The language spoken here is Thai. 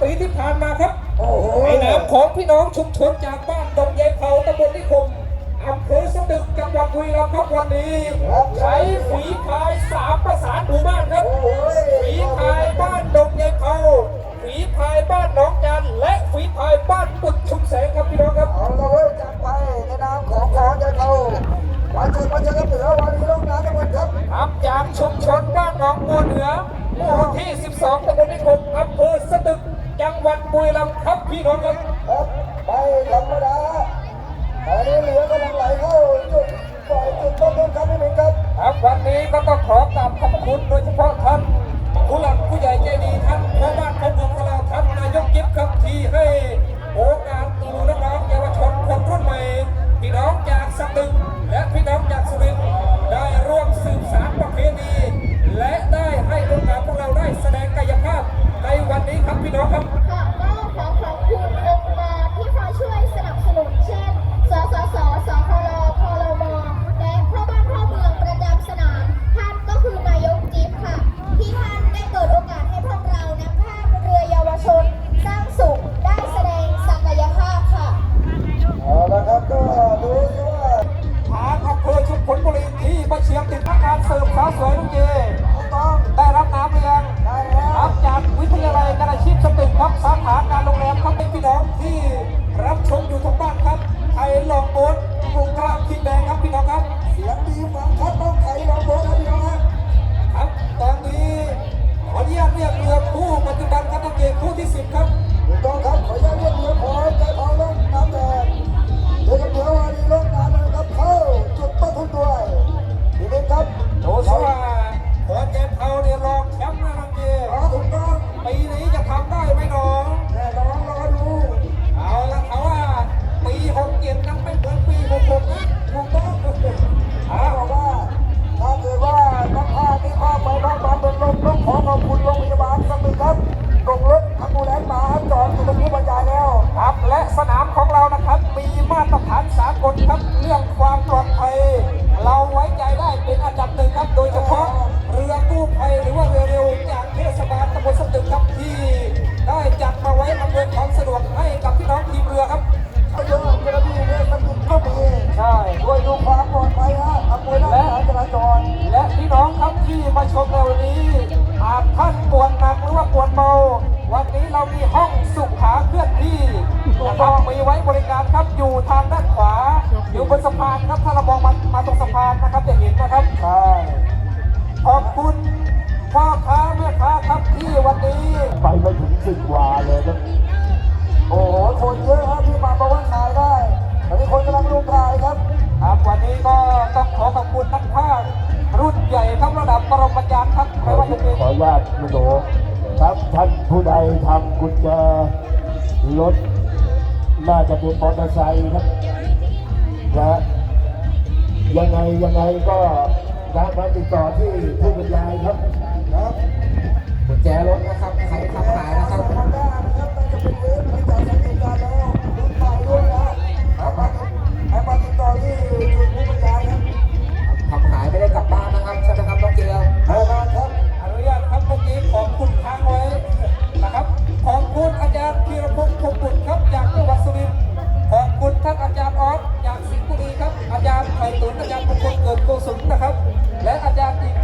ปีที่ผ่านมาครับโอ้ในนามของพี่น้องชุมชนจากบ้านดงยายเผาตำบลนิคมอำเภอสดึกจังหวัดบุรีรัมย์ครับวันนี้ใช้ฝีพายสามประสานหมู่บ้านครับฝีพายบ้านดงยายเผาฝีพายบ้านน้อง ครับไม่ธรราตอนนี้เหลือกำลังไหลเข้าจุดปล่อยจุดต้นต้นครับพี่หมิงครับ ครับวันนี้ก็ต้องขอกราบขอบคุณโดยเฉพาะท่านผู้หลักผู้ใหญ่ใจดี สียงติดพักการสืบสาวสวยทุงเจต้องได้รับน้ำเรืยงได้รับจากวิทยาลัยการอาชีพสตึกครับสาขาการโรงแรมเขาบเป็นพี่น้องที่รับชมอยู่ทางบ้านครับ ผู้ใดทำกุญแจรถน่าจะเป็นมอเตอร์ไซค์ครับนะยังไงยังไงก็รับมาติดต่อที่ผู้บรรยายครับ ตุนอาจารย์มงคลเกิดโกสุนนะครับ และอาจารย์อีก